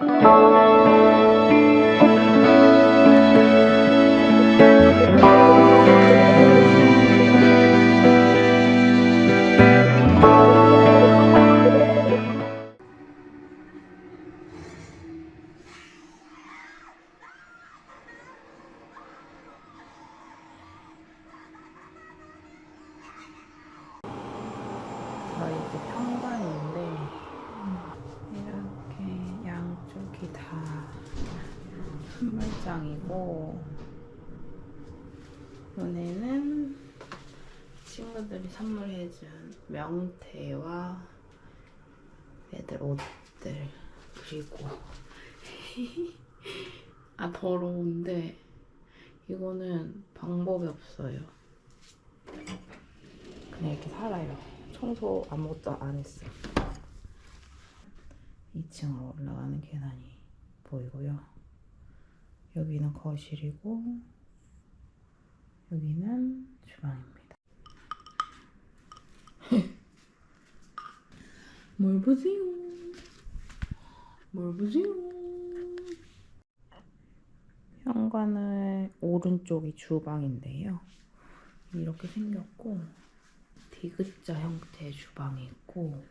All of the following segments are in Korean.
저 명태와 애들 옷들 그리고 아 더러운데 이거는 방법이 없어요. 그냥 이렇게 살아요. 청소 아무것도 안 했어. 2층으로 올라가는 계단이 보이고요. 여기는 거실이고 여기는 주방입니다 뭘 보세요 뭘 보세요 현관의 오른쪽이 주방인데요 이렇게 생겼고 디귿자 형태의 주방이 있고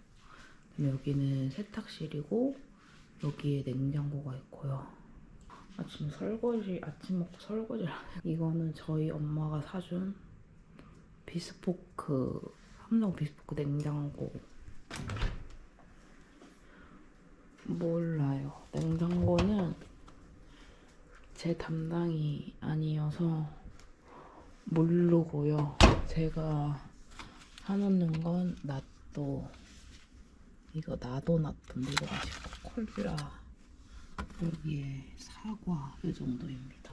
여기는 세탁실이고 여기에 냉장고가 있고요. 아침 설거지 아침 먹고 설거지를. 이거는 저희 엄마가 사준 비스포크 삼성 비스포크 냉장고 몰라요. 냉장고는 제 담당이 아니어서 모르고요. 제가 사놓는 건 낫도 이거 나도 낫던데 이거 맛있고 콜라 여기에 사과 이 정도입니다.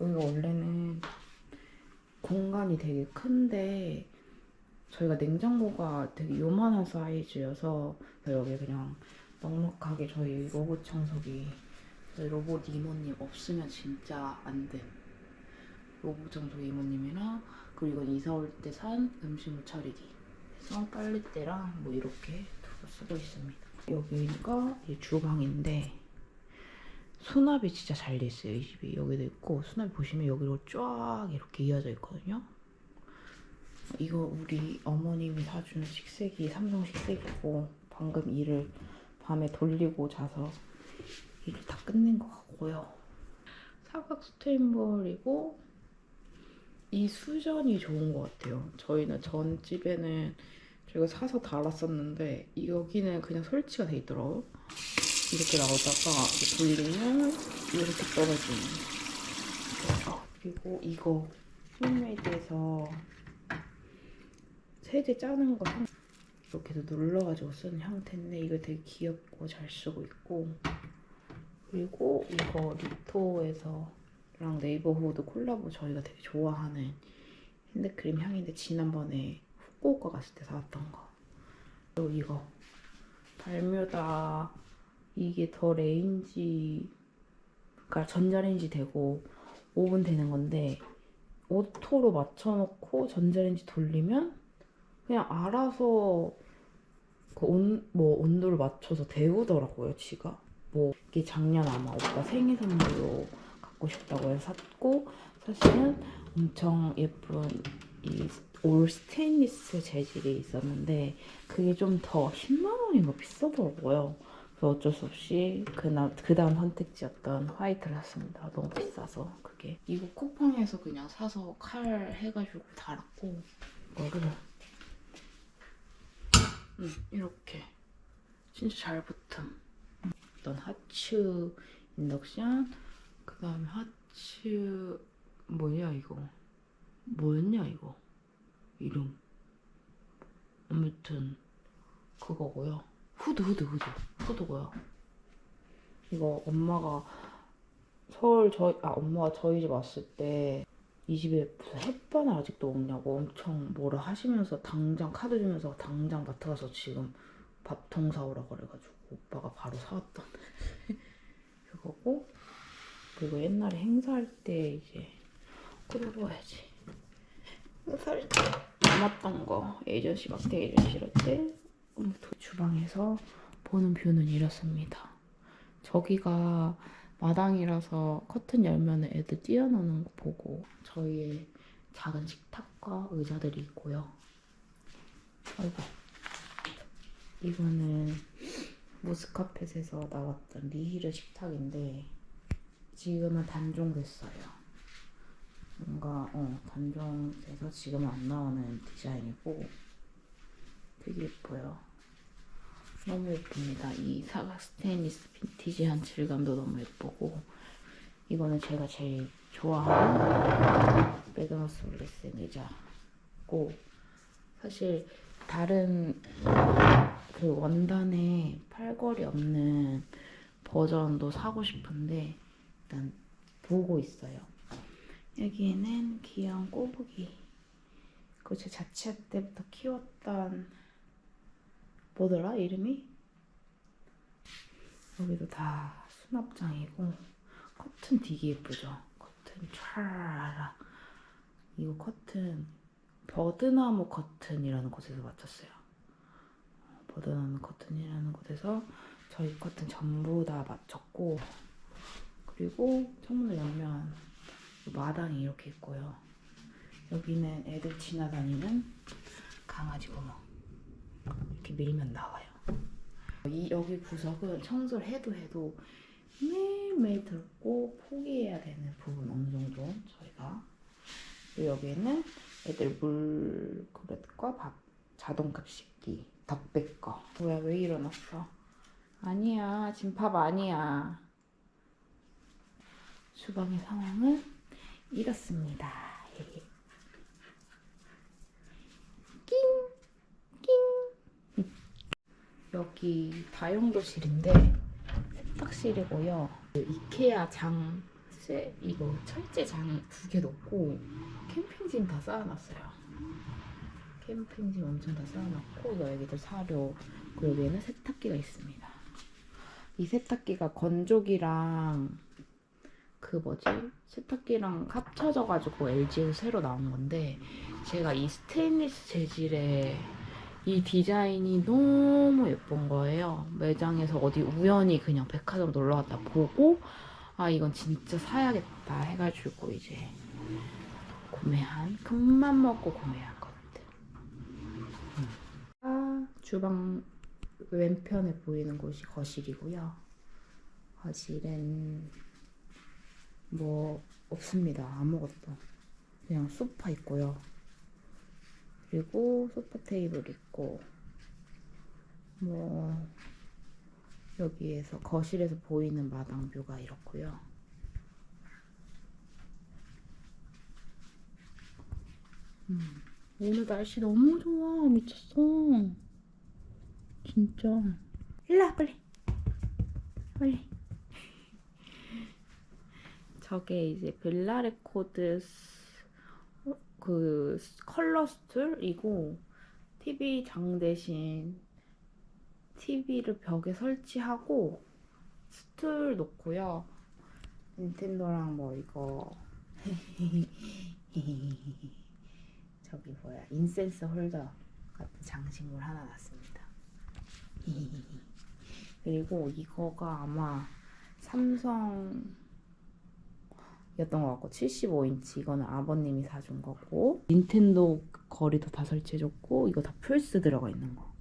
여기가 원래는 공간이 되게 큰데 저희가 냉장고가 되게 요만한 사이즈여서 여기 그냥 넉넉하게 저희 로봇 청소기 저희 로봇 이모님 없으면 진짜 안 돼. 로봇 청소기 이모님이랑 그리고 이사 올 때 산 음식물 처리기 그래서 빨래대랑 뭐 이렇게 두고 쓰고 있습니다. 여기가 이 주방인데 수납이 진짜 잘 돼 있어요 이 집이 여기도 있고 수납 보시면 여기로 쫙 이렇게 이어져 있거든요. 이거 우리 어머님이 사준 식세기 삼성 식세기고 방금 일을 밤에 돌리고 자서 일을 다 끝낸 것 같고요. 사각 스테인볼이고 이 수전이 좋은 것 같아요. 저희는 전 집에는 저희가 사서 달았었는데 이 여기는 그냥 설치가 돼 있더라고요. 이렇게 나오다가 돌리면 이렇게 떨어지는. 아, 그리고 이거 홈메이드에서 세제 짜는 거 한- 이렇게 해서 눌러가지고 쓰는 형태인데 이거 되게 귀엽고 잘 쓰고 있고. 그리고 이거 리토에서랑 네이버후드 콜라보 저희가 되게 좋아하는 핸드크림 향인데 지난번에 후쿠오카 갔을 때 사왔던 거. 그리고 이거. 발뮤다. 이게 더 레인지 그러니까 전자레인지 되고 오븐 되는 건데 오토로 맞춰놓고 전자레인지 돌리면 그냥 알아서 그 온, 뭐 온도를 맞춰서 데우더라고요, 지가. 뭐 이게 작년 아마 오빠 생일 선물로 갖고 싶다고 해서 샀고 사실은 엄청 예쁜 이 올 스테인리스 재질이 있었는데 그게 좀 더 10만 원인가 비싸더라고요. 그래서 어쩔 수 없이 그나 그 다음 선택지였던 화이트를 샀습니다. 너무 비싸서 그게 이거 쿠팡에서 그냥 사서 칼 해가지고 달았고 이거를 음, 이렇게 진짜 잘 붙음. 어떤 하츠 인덕션, 그 다음에 하츠 뭐냐 이거, 뭐였냐 이거 이름. 아무튼 그거고요. 후드 후드 후드 후드고요. 이거 엄마가 서울 저희 아 엄마가 저희 집 왔을 때 이 집에 무슨 햇반을 아직도 먹냐고 엄청 뭐라 하시면서 당장 카드 주면서 당장 마트 가서 지금 밥통 사오라 그래가지고 오빠가 바로 사왔던 그거고 그리고 옛날에 행사할 때 이제 끓여봐야지 행사할 때 남았던 거 에이전시 막대 에이전시 이럴 때 주방에서 보는 뷰는 이렇습니다. 저기가 마당이라서 커튼 열면 애들 뛰어노는 거 보고 저희의 작은 식탁과 의자들이 있고요. 아이고. 이거는 모스카펫에서 나왔던 리히르 식탁인데 지금은 단종됐어요. 뭔가 어 단종돼서 지금은 안 나오는 디자인이고 되게 예뻐요. 너무 예쁩니다. 이 사각 스테인리스 빈티지한 질감도 너무 예쁘고 이거는 제가 제일 좋아하는 매그너스 의자고 사실 다른 그 원단에 팔걸이 없는 버전도 사고 싶은데 일단 보고 있어요. 여기에는 귀여운 꼬부기 그거 제 자취할 때부터 키웠던 뭐더라 이름이? 여기도 다 수납장이고 커튼 되게 예쁘죠? 커튼 촤라라 이거 커튼 버드나무 커튼이라는 곳에서 맞췄어요. 버드나무 커튼이라는 곳에서 저희 커튼 전부 다 맞췄고 그리고 창문을 열면 마당이 이렇게 있고요. 여기는 애들 지나다니는 강아지 구멍 이렇게 밀면 나와요. 이 여기 구석은 청소를 해도 해도 매일매일 들고 포기해야 되는 부분 어느 정도 저희가. 여기는 애들 물 그릇과 밥 자동 급 식기 덕배 거. 뭐야 왜 일어났어? 아니야 지금 밥 아니야. 주방의 상황은 이렇습니다 여기 다용도실인데 세탁실이고요 그 이케아 장 쇠, 이거 철제 장 두개 놓고 캠핑짐 다 쌓아놨어요. 캠핑짐 엄청 다 쌓아놨고 여기들 사료 그리고 여기에는 세탁기가 있습니다. 이 세탁기가 건조기랑 그 뭐지 세탁기랑 합쳐져가지고 LG에서 새로 나온 건데 제가 이 스테인리스 재질의 이 디자인이 너무 예쁜 거예요. 매장에서 어디 우연히 그냥 백화점 놀러 갔다 보고 아 이건 진짜 사야겠다 해가지고 이제 구매한 큰맘 먹고 구매한 것들. 음. 아 주방 왼편에 보이는 곳이 거실이고요. 거실은 뭐 없습니다. 아무것도 그냥 소파 있고요. 그리고 소파 테이블 있고 뭐 여기에서 거실에서 보이는 마당 뷰가 이렇고요. 음, 오늘 날씨 너무 좋아 미쳤어. 진짜. 일로 와 빨리. 빨리. 저게 이제 벨라레코드 스- 어, 그 컬러 스툴이고 TV 장 대신 TV를 벽에 설치하고 스툴 놓고요. 닌텐도랑 뭐 이거 저기 뭐야 인센스 홀더 같은 장식물 하나 놨습니다. 그리고 이거가 아마 삼성 였던 것 같고 75인치 이거는 아버님이 사준 거고 닌텐도 거리도 다 설치해줬고 이거 다 플스 들어가 있는 거.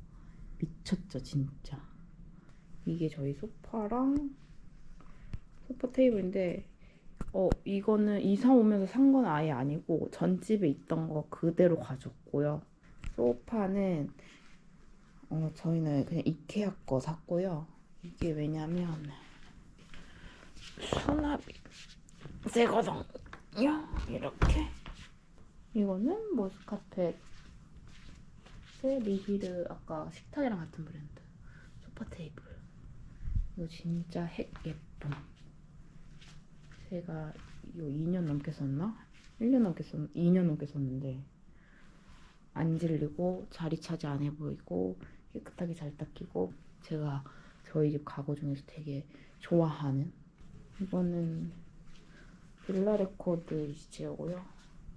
미쳤죠 진짜. 이게 저희 소파랑 소파 테이블인데 어 이거는 이사 오면서 산 건 아예 아니고 전 집에 있던 거 그대로 가졌고요. 소파는 어 저희는 그냥 이케아 거 샀고요. 이게 왜냐면 수납이 새거든요. 이렇게. 이거는 모스카펫 새 리히르 아까 식탁이랑 같은 브랜드. 소파 테이블. 이거 진짜 핵 예쁨 제가 이거 2년 넘게 썼나? 1년 넘게 썼 2년 넘게 썼는데 안 질리고 자리 차지 안 해 보이고 깨끗하게 잘 닦이고 제가 저희 집 가구 중에서 되게 좋아하는. 이거는 빌라 레코드 이지고요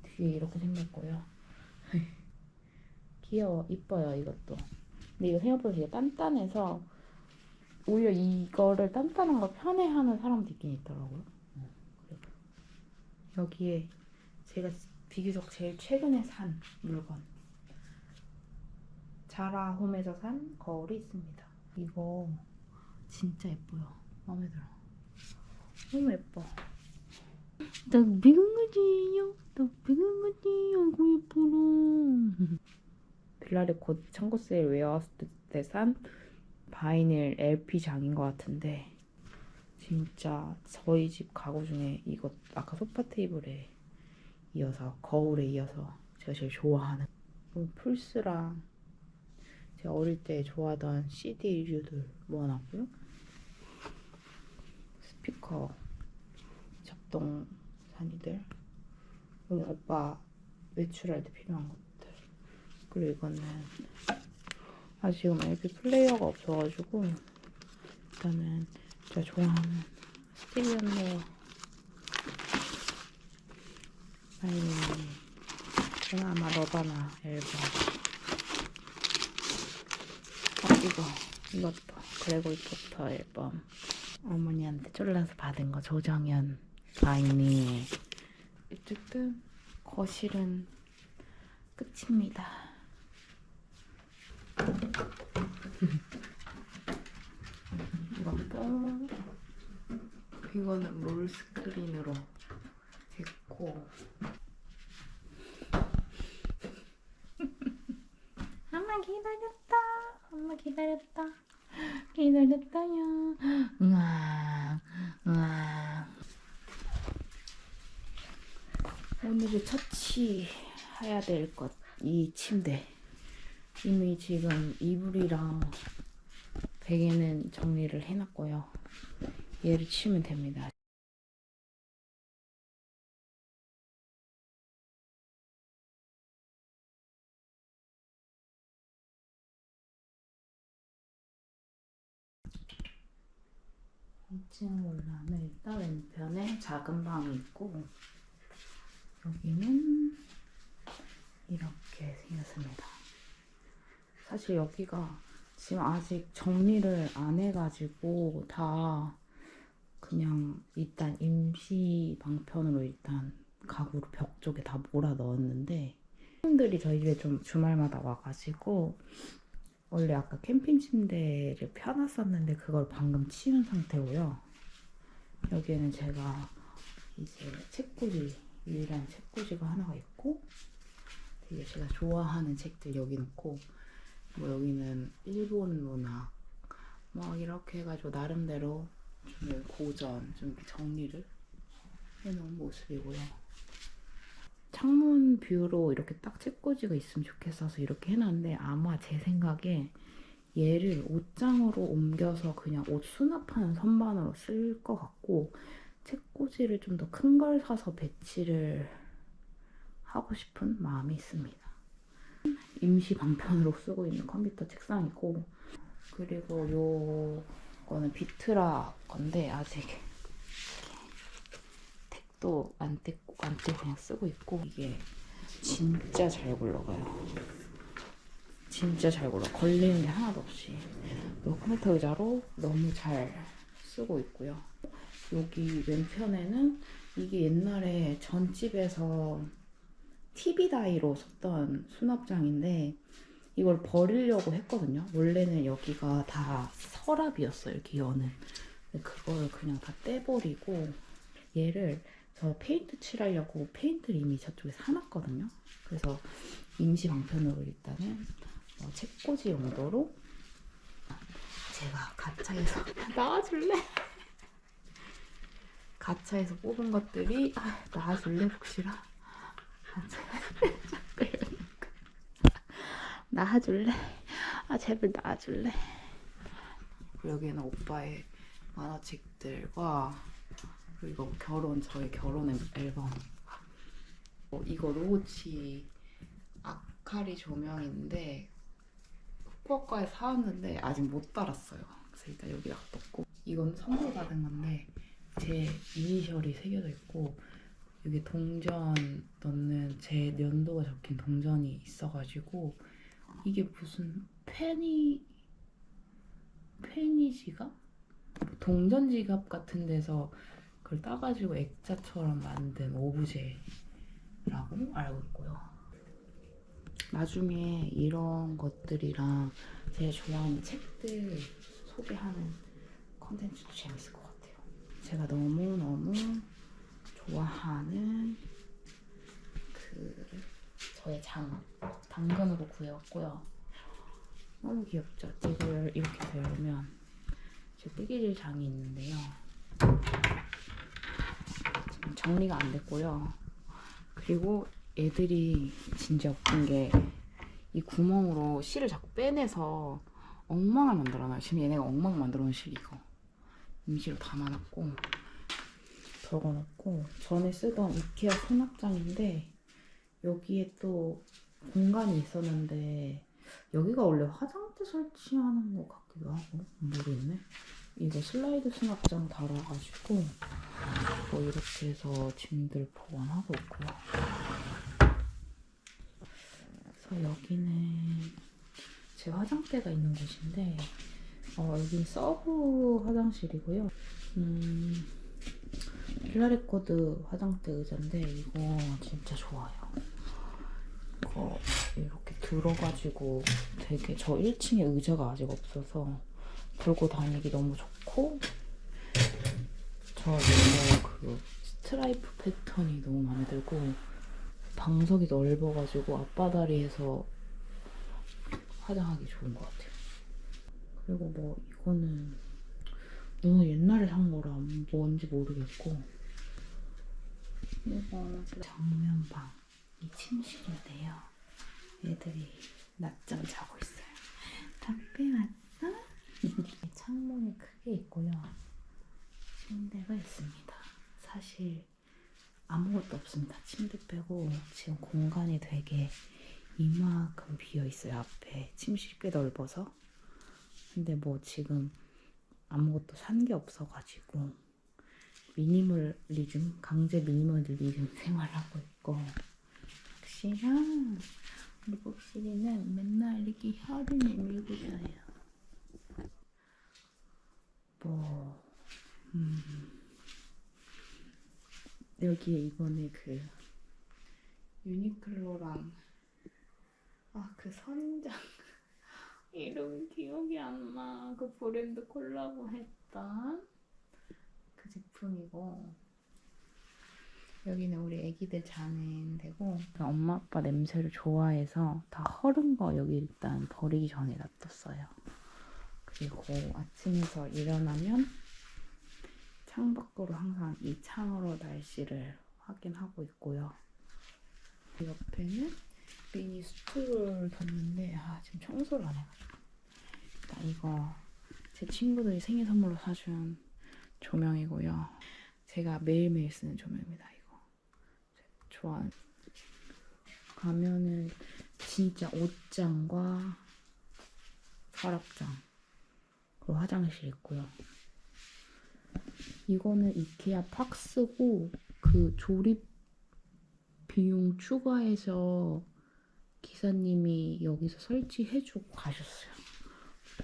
뒤에 이렇게 생겼고요 귀여워 이뻐요 이것도 근데 이거 생각보다 되게 단단해서 오히려 이거를 단단한 걸 편해하는 사람도 있긴 있더라고요. 여기에 제가 비교적 제일 최근에 산 물건 자라 홈에서 산 거울이 있습니다. 이거 진짜 예뻐요. 마음에 들어. 너무 예뻐. 나 비근 거지요. 나 비근 거지. 아이고 예뻐라. 빌라리 곧 청구 세일 웨어하우스 때산 바이닐 LP 장인 것 같은데 진짜 저희 집 가구 중에 이거 아까 소파 테이블에 이어서 거울에 이어서 제가 제일 좋아하는 뭐 플스랑 제가 어릴 때 좋아하던 CD류들 모아놨고요. 스피커 작동 산이들. 여기 오빠 외출할 때 필요한 것들. 그리고 이거는 아 지금 LP 플레이어가 없어가지고 일단은 제가 좋아하는 스티비 언더 아니 아마 너바나 앨범 어 이거 이것도 그레고리 포터 앨범. 어머니한테 쫄라서 받은 거 조정현 바이니 어쨌든 거실은 끝입니다. 이것도 이거는 롤 스크린으로 됐고 엄마 기다렸다 엄마 기다렸다 기다렸다요 우와 우와 오늘의 처치 될 것. 이 침대. 이미 지금 이불이랑 베개는 정리를 해놨고요. 얘를 치우면 됩니다. 이층 올라면 일단 왼편에 작은 방이 있고 여기는 이렇게 생겼습니다. 사실 여기가 지금 아직 정리를 안 해가지고 다 그냥 일단 임시 방편으로 일단 가구로 벽 쪽에 다 몰아 넣었는데 손님들이 저희 집에 좀 주말마다 와가지고 원래 아까 캠핑 침대를 펴놨었는데 그걸 방금 치운 상태고요. 여기에는 제가 이제 책꽂이 유일한 책꽂이가 하나가 있고 되게 제가 좋아하는 책들 여기 놓고 뭐 여기는 일본 문학 막 이렇게 해가지고 나름대로 좀 고전 좀 정리를 해놓은 모습이고요. 창문 뷰로 이렇게 딱 책꽂이가 있으면 좋겠어서 이렇게 해놨는데 아마 제 생각에 얘를 옷장으로 옮겨서 그냥 옷 수납하는 선반으로 쓸 것 같고 책꽂이를 좀 더 큰 걸 사서 배치를 하고 싶은 마음이 있습니다. 임시 방편으로 쓰고 있는 컴퓨터 책상이고 그리고 요거는 비트라 건데 아직 택도 안 떼고 안 떼고 그냥 쓰고 있고 이게 진짜 잘 굴러가요. 진짜 잘 굴러. 걸리는 게 하나도 없이. 이 컴퓨터 의자로 너무 잘 쓰고 있고요. 여기 왼편에는 이게 옛날에 전집에서 TV 다이로 썼던 수납장인데 이걸 버리려고 했거든요. 원래는 여기가 다 서랍이었어요. 이렇게 여는. 그걸 그냥 다 떼버리고 얘를 저 페인트 칠하려고 페인트를 이미 저쪽에 사놨거든요. 그래서 임시 방편으로 일단은 어, 책꽂이 용도로 제가 가차에서 나와줄래? 가차에서 뽑은 것들이 아, 나와줄래 복실아? 나와줄래? 아 제발 나와줄래? 여기는 오빠의 만화책들과 그리고 결혼 저의 결혼 앨범 어, 이거 로우치 아카리 조명인데 후쿠오카에 사왔는데 아직 못 달았어요. 그래서 일단 여기 놔뒀고 이건 선물 받은 건데 제 이니셜이 새겨져 있고 여기 동전 넣는 제 연도가 적힌 동전이 있어가지고 이게 무슨 페니 페니지가 동전 지갑 같은 데서 그걸 따가지고 액자처럼 만든 오브제라고 알고 있고요. 나중에 이런 것들이랑 제가 좋아하는 책들 소개하는 컨텐츠도 재밌을 것 같아요. 제가 너무너무 좋아하는 그 저의 장 당근으로 구해왔고요. 너무 귀엽죠? 이걸 이렇게 열면 제 뜨개질 장이 있는데요. 지금 정리가 안 됐고요. 그리고 애들이 진짜 웃긴 게 이 구멍으로 실을 자꾸 빼내서 엉망을 만들어놔요. 지금 얘네가 엉망 만들어놓은 실 이거. 임시로 담아놨고 적어놓고 전에 쓰던 이케아 수납장인데 여기에 또 공간이 있었는데 여기가 원래 화장대 설치하는 것 같기도 하고 모르겠네. 이거 슬라이드 수납장 달아가지고 뭐 이렇게 해서 짐들 보관하고 있고요. 그래서 여기는 제 화장대가 있는 곳인데 어, 여기는 서브 화장실이고요. 음, 필라레코드 화장대 의자인데 이거 진짜 좋아요. 이거 이렇게 들어가지고 되게 저 1층에 의자가 아직 없어서 들고 다니기 너무 좋고 저 이거 그 스트라이프 패턴이 너무 마음에 들고 방석이 넓어가지고 앞바다리에서 화장하기 좋은 것 같아요. 그리고 뭐 이거는 너무 옛날에 산 거라 뭔지 모르겠고 정면방 이 침실인데요. 애들이 낮잠 자고 있어요. 담배 왔어? 창문이 크게 있고요. 침대가 있습니다. 사실 아무것도 없습니다. 침대 빼고 지금 공간이 되게 이만큼 비어 있어요. 앞에 침실이 꽤 넓어서. 근데 뭐 지금 아무것도 산 게 없어가지고 미니멀리즘 강제 미니멀리즘 생활하고 있고. 혹시나 우리 복실이는 맨날 이렇게 혀를 내밀고 자요. 뭐 음, 여기에 이번에 그 유니클로랑 아그 선인장 이름 기억이 안 나. 그 브랜드 콜라보 했던 그 제품이고 여기는 우리 애기들 자는 데고 엄마 아빠 냄새를 좋아해서 다 허른 거 여기 일단 버리기 전에 놔뒀어요. 그리고 아침에서 일어나면 창 밖으로 항상 이 창으로 날씨를 확인하고 있고요. 그 옆에는 미니 스툴을 뒀는데 아 지금 청소를 안 해가지고 이거 제 친구들이 생일 선물로 사준 조명이고요. 제가 매일매일 쓰는 조명입니다. 이거 좋아하는 가면은 진짜 옷장과 서랍장 그리고 화장실 있고요. 이거는 이케아 팍스고 그 조립 비용 추가해서 기사님이 여기서 설치해주고 가셨어요.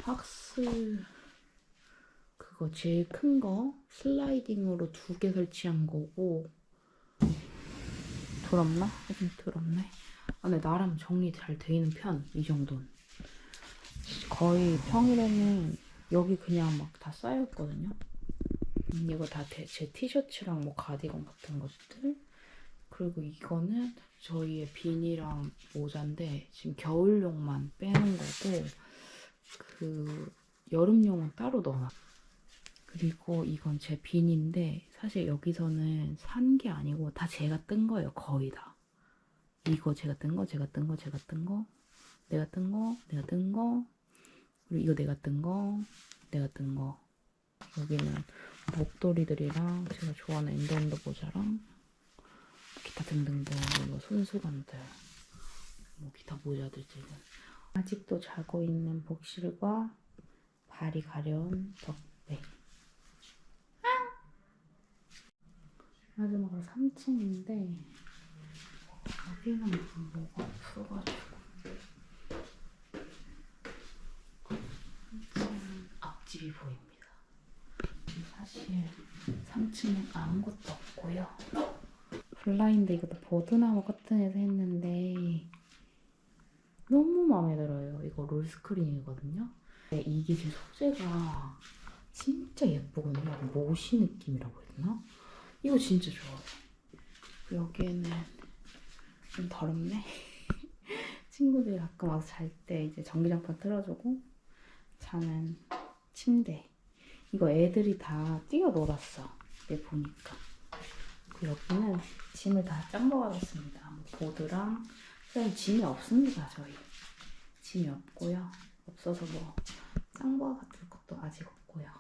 팍스 그거 제일 큰 거 슬라이딩으로 두 개 설치한 거고 더럽나? 좀 더럽네. 아, 근데 나름 정리 잘 돼 있는 편, 이 정도는. 거의 평일에는 여기 그냥 막 다 쌓여있거든요. 음, 이거 다 제 티셔츠랑 뭐 가디건 같은 것들. 그리고 이거는 저희의 비니랑 모자인데 지금 겨울용만 빼는 거고 그 여름용은 따로 넣어놨. 그리고 이건 제 비니인데 사실 여기서는 산 게 아니고 다 제가 뜬 거예요. 거의 다. 이거 제가 뜬 거, 제가 뜬 거, 제가 뜬 거, 내가 뜬 거, 내가 뜬 거, 그리고 이거 내가 뜬 거, 내가 뜬 거. 여기는 목도리들이랑 제가 좋아하는 엔더운더 모자랑 기타 등등등 뭐 손수건들 뭐 기타 모자들 지금 아직도 자고 있는 복실과 발이 가려운 덕배. 마지막으로 3층인데 여기는 뭐가 없어가지고. 3층은 앞집이 보입니다. 사실 3층에 아무것도 없고요. 블라인드 이것도 보드나무 커튼에서 했는데 너무 마음에 들어요. 이거 롤스크린이거든요. 네, 이게 제 소재가 진짜 예쁘거든요. 모시 느낌이라고 해야 되나? 이거 진짜 좋아요. 여기에는 좀 더럽네. 친구들이 가끔 와서 잘 때 이제 전기장판 틀어주고 자는 침대. 이거 애들이 다 뛰어놀았어. 내 보니까. 그 여기는 짐을 다 짱 먹어놨습니다. 뭐 보드랑 그냥 짐이 없습니다. 저희 짐이 없고요. 없어서 뭐 짱보아 같은 것도 아직 없고요.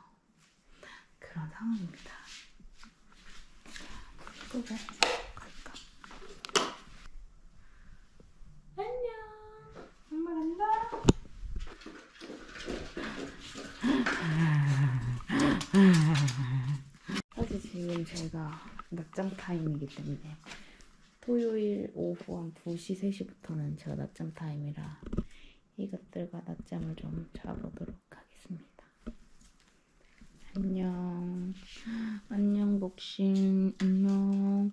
그런 상황입니다. 끄고 갈까? 안녕. 엄마 간다. 사실 지금 제가 낮잠 타임이기 때문에 토요일 오후 한 2시, 3시부터는 제가 낮잠 타임이라 이것들과 낮잠을 좀 자보도록 하겠습니다. 안녕. 안녕. 안녕. 안녕.